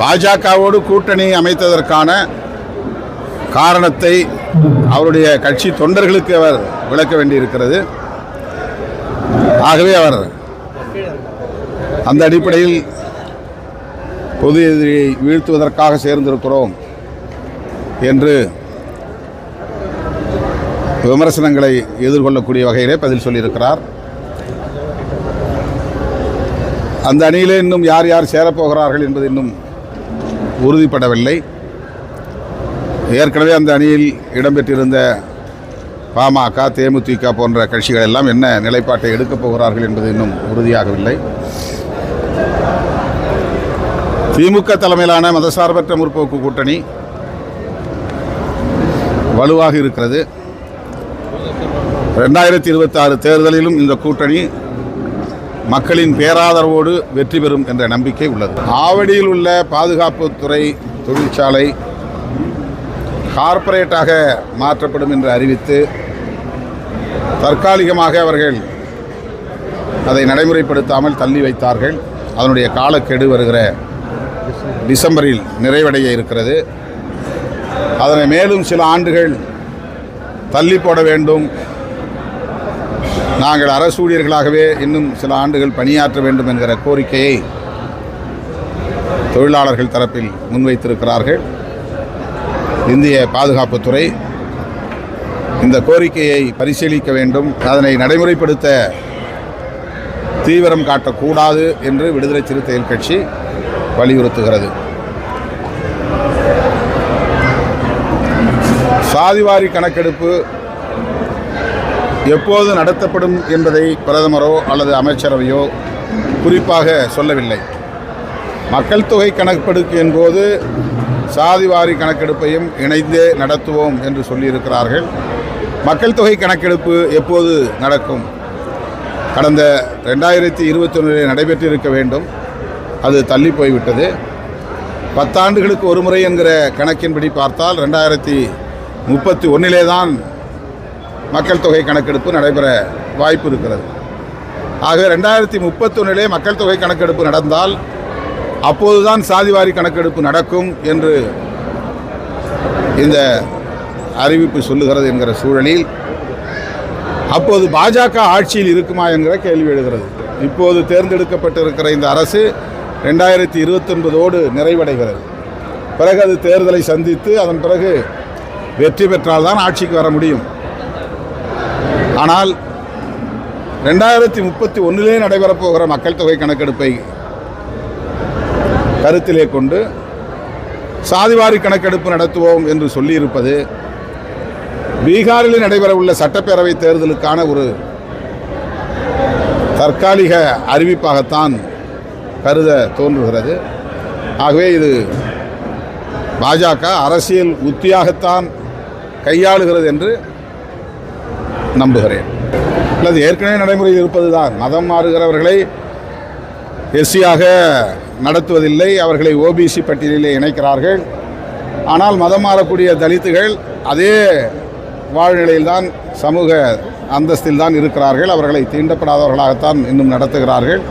பாஜகவோடு கூட்டணி அமைத்ததற்கான காரணத்தை அவருடைய கட்சி தொண்டர்களுக்கு அவர் விளக்க வேண்டியிருக்கிறது. ஆகவே அவர் அந்த அடிப்படையில் பொது எதிரியை வீழ்த்துவதற்காக சேர்ந்திருக்கிறோம் என்று விமர்சனங்களை எதிர்கொள்ளக்கூடிய வகையிலே பதில் சொல்லியிருக்கிறார். அந்த அணியிலே இன்னும் யார் யார் சேரப்போகிறார்கள் என்பது இன்னும் உறுதிப்படவில்லை. ஏற்கனவே அந்த அணியில் இடம்பெற்றிருந்த பாமக தேமுதிக போன்ற கட்சிகள் எல்லாம் என்ன நிலைப்பாட்டை எடுக்கப் போகிறார்கள் என்பது இன்னும் உறுதியாகவில்லை. திமுக தலைமையிலான மதசார்பற்ற முற்போக்கு கூட்டணி வலுவாக இருக்கிறது. ரெண்டாயிரத்தி இருபத்தாறு தேர்தலிலும் இந்த கூட்டணி மக்களின் பேராதரவோடு வெற்றி பெறும் என்ற நம்பிக்கை உள்ளது. ஆவடியில் உள்ள பாதுகாப்புத்துறை தொழிற்சாலை கார்ப்பரேட்டாக மாற்றப்படும் என்று அறிவித்து தற்காலிகமாக அவர்கள் அதை நடைமுறைப்படுத்தாமல் தள்ளி வைத்தார்கள். அதனுடைய காலக்கெடு வருகிற டிசம்பரில் நிறைவடைய இருக்கிறது. அதனை மேலும் சில ஆண்டுகள் தள்ளி போட வேண்டும். நாங்கள் அரசு ஊழியர்களாகவே இன்னும் சில ஆண்டுகள் பணியாற்ற வேண்டும் என்கிற கோரிக்கையை தொழிலாளர்கள் தரப்பில் முன்வைத்திருக்கிறார்கள். இந்திய பாதுகாப்புத்துறை இந்த கோரிக்கையை பரிசீலிக்க வேண்டும். அதனை நடைமுறைப்படுத்த தீவிரம் காட்டக்கூடாது என்று விடுதலை சிறுத்தைகள் கட்சி வலியுறுத்துகிறது. சாதிவாரி கணக்கெடுப்பு எப்போது நடத்தப்படும் என்பதை பிரதமரோ அல்லது அமைச்சரவையோ குறிப்பாக சொல்லவில்லை. மக்கள் தொகை கணக்கெடுப்பின் போது சாதிவாரி கணக்கெடுப்பையும் இணைந்தே நடத்துவோம் என்று சொல்லியிருக்கிறார்கள். மக்கள் தொகை கணக்கெடுப்பு எப்போது நடக்கும்? கடந்த ரெண்டாயிரத்தி இருபத்தி ஒன்றில் நடைபெற்றிருக்க வேண்டும். அது தள்ளி போய்விட்டது. பத்தாண்டுகளுக்கு ஒரு முறை என்கிற கணக்கின்படி பார்த்தால் ரெண்டாயிரத்தி முப்பத்தி ஒன்றிலே தான் மக்கள் தொகை கணக்கெடுப்பு நடைபெற வாய்ப்பு இருக்கிறது. ஆக ரெண்டாயிரத்தி முப்பத்தொன்னிலே மக்கள் தொகை கணக்கெடுப்பு நடந்தால் அப்போதுதான் சாதிவாரி கணக்கெடுப்பு நடக்கும் என்று இந்த அறிவிப்பு சொல்லுகிறது என்கிற சூழலில் அப்போது பாஜக ஆட்சியில் இருக்குமா என்கிற கேள்வி எழுகிறது. இப்போது தேர்ந்தெடுக்கப்பட்டிருக்கிற இந்த அரசு ரெண்டாயிரத்தி இருபத்தொன்பதோடு நிறைவடைகிறது. பிறகு அது தேர்தலை சந்தித்து அதன் பிறகு வெற்றி பெற்றால்தான் ஆட்சிக்கு வர முடியும். ஆனால் ரெண்டாயிரத்தி முப்பத்தி ஒன்றிலே நடைபெறப்போகிற மக்கள் தொகை கணக்கெடுப்பை கருத்திலே கொண்டு சாதிவாரி கணக்கெடுப்பு நடத்துவோம் என்று சொல்லியிருப்பது பீகாரில் நடைபெறவுள்ள சட்டப்பேரவை தேர்தலுக்கான ஒரு தற்காலிக அறிவிப்பாகத்தான் கருத தோன்றுகிறது. ஆகவே இது பாஜக அரசியல் உத்தியாகத்தான் கையாளுகிறது என்று நம்புகிறேன். அல்லது ஏற்கனவே நடைமுறையில் இருப்பது தான் மதம் மாறுகிறவர்களை எஸ்சியாக நடத்துவதில்லை. அவர்களை ஓபிசி பட்டியலிலே இணைக்கிறார்கள். ஆனால் மதம் மாறக்கூடிய தலித்துகள் அதே வாழ்நிலையில்தான் சமூக அந்தஸ்தில் தான் இருக்கிறார்கள். அவர்களை தீண்டப்படாதவர்களாகத்தான் இன்னும் நடத்துகிறார்கள்.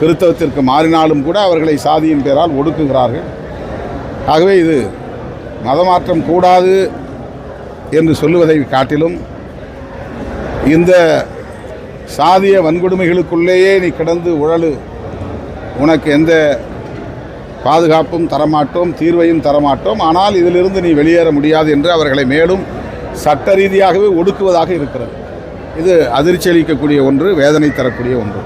கிறித்தவத்திற்கு மாறினாலும் கூட அவர்களை சாதியின் பேரால் ஒடுக்குகிறார்கள். ஆகவே இது மதமாற்றம் கூடாது என்று சொல்லுவதை காட்டிலும் இந்த சாதிய வன்கொடுமைகளுக்குள்ளேயே நீ கிடந்து உழலு. உனக்கு எந்த பாதுகாப்பும் தரமாட்டோம் தீர்வையும் தரமாட்டோம். ஆனால் இதிலிருந்து நீ வெளியேற முடியாது என்று அவர்களை மேலும் சட்ட ரீதியாகவே ஒடுக்குவதாக இருக்கிறது. இது அதிர்ச்சி அளிக்கக்கூடிய ஒன்று வேதனை தரக்கூடிய ஒன்று.